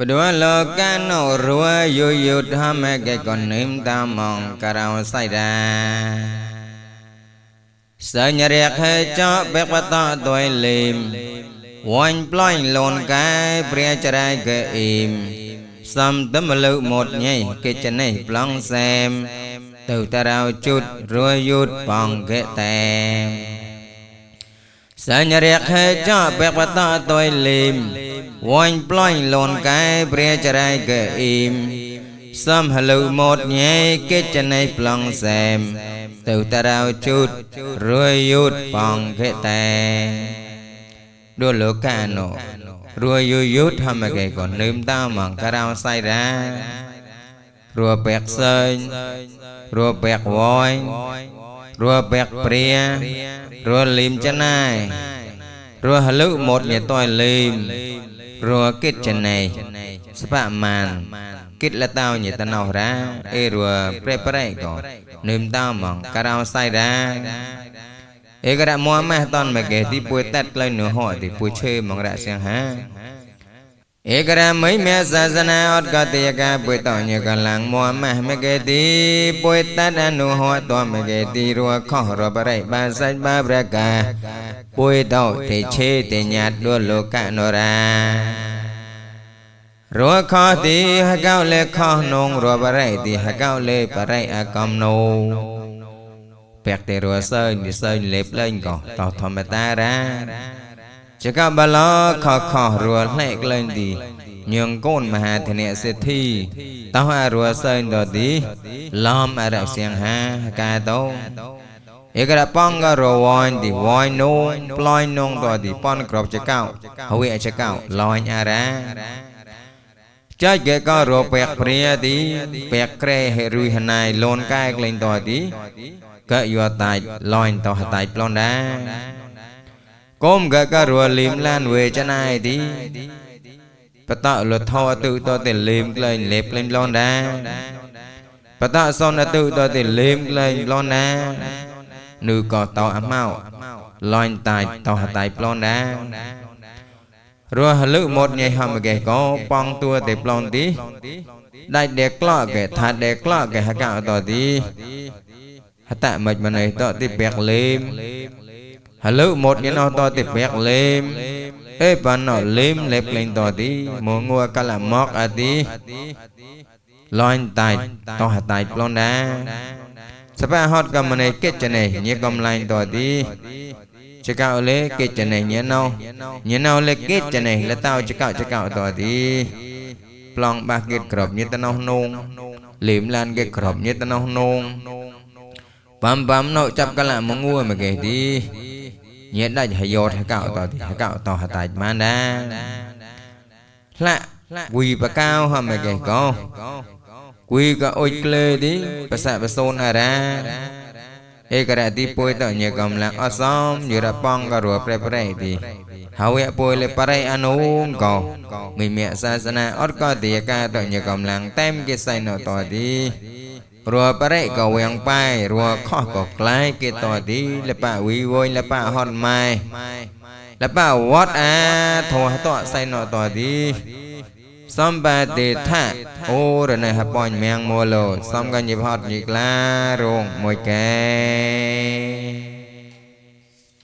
បដួលកានោរួយុយុធមកេកនិមតាមងករោសៃដាសញ្ញរខេចបេបតតួយលីមវាញ់ប្លាញ់លូនកាយព្រះចរាយកេអ៊ីមសំតមលុមកញៃកិច្ចនេះប្លង់សែមទៅតារោជុតរួយុទ្ធបងកេតែ សញ្ញរខេចបេបតតួយលីមវាញ់ប្លាញ់លូនកាយព្រះចរាយកេអ៊ីមសំហលុមកញៃកិច្ចនេះប្លង់សែមទៅតារោជុតរួយុទ្ធបងកេតែដូចលោកកាណូរួយុយុទ្ធធម្មកេក៏នឹមតាមងករោសៃរារួបែកសើញរួបែកវយ រួបែកព្រារួលីមចណៃរួហលុមកញតយលីមរួកិច្ចណៃស្បមានគិតលតោញតណោរាអេរួប្រេប្រេក៏នឹមតាមងករោសៃរាเอกระมัวแม่ตอนมาเกที่ป่วยตัดกลายเนื้อห่อที่ป่วยเชื่อมองระเสียงหา เอกรามิเมศาสนาอดกติยกะปุยตองยกลังมัวมะเมเกติปุยตัดอนุหอตวเมเกติรัวข้อรบไรบาสัจบาประกาปุยตอติเชติญาติดวโลกะนรารัวข้อติหะเก้าเลข้อนงรัวบไรติหะเก้าเลปไรอะกอมโนเปียกเตรัวเซินดิเซินเล็บเล่นก่อตอธรรมตารา ចកបលខខរួលផ្លែក្លែងទីញងកូនមហាធនៈសិទ្ធិតោះអរួសើញតទីឡំអរសៀងហាកាតោឯករប៉ងក៏រវ៉ាញ់ទីវ៉ាញ់នោះប្លាញ់នងតទីប៉ុនក្របចកោហើយអចកោលាញ់អារាចែកគេក៏រពាក់ព្រាទីពាក់ក្រែហេរុយហណៃលូនកែក្លែងតទីកយោតាច់លាញ់តោះតាច់ប្លន់ដែរ កុំកករួលីមឡានវេចណៃទីបតលថោអតុតទៅលីមក្លែងលេបក្លែងប្លន់ដែរបតសនអតុតទៅលីមក្លែងប្លន់ដែរぬក៏តោអម៉ៅលាញ់តាច់តោះតាច់ប្លន់ដែររស់លឹកមកញ៉ៃហមកេក៏ប៉ងតួទៅប្លន់ទីដាច់ដេក្លកេថាដេក្លកេហកអតទីហតមិនមនេះតតិពាក់លេមហលុមកញណោតតិពាក់លេម អេបានណោលេមលេបលេងតទីមងួកលមកអទីលាញ់តាច់តោះតាច់ប្លន់ដាសបហតកំនេះកិច្ចនេះញៀកំឡាញ់តទីចកោលេកិច្ចនេះញណោញណោលេកិច្ចនេះលតោចកោចកោតទីប្លង់បាក់គិតក្របញិតណោនងលេមឡានគេក្រប ញិតណោនងបំបំណោចាប់កលមងួមកេទីញេដាច់ហយោថកោតទីហកោតហតាច់បានដាផ្លាក់វីបកោហមកេកោគួយក៏អុចក្លេទីបសៈបសូនអារាឯករទីពុយតញកំឡាំងអសំយរបងក៏រួប្រែប្រែទីហើយពុយលេបរៃអនុកោមិមេសាសនាអត់ក៏ទីកាតញកំឡាំងតែមគេសៃណតទី រួបរិក៏វៀងប៉ែរួខោះក៏ក្លាយគេតទីលបវីវយលបហត់ម៉ែលបវត្តអាធោះតសៃណតទីសម្បតិថាអូរណៃហបញមៀងមូលសំកញ្ញិផតញីក្លារងមួយកែ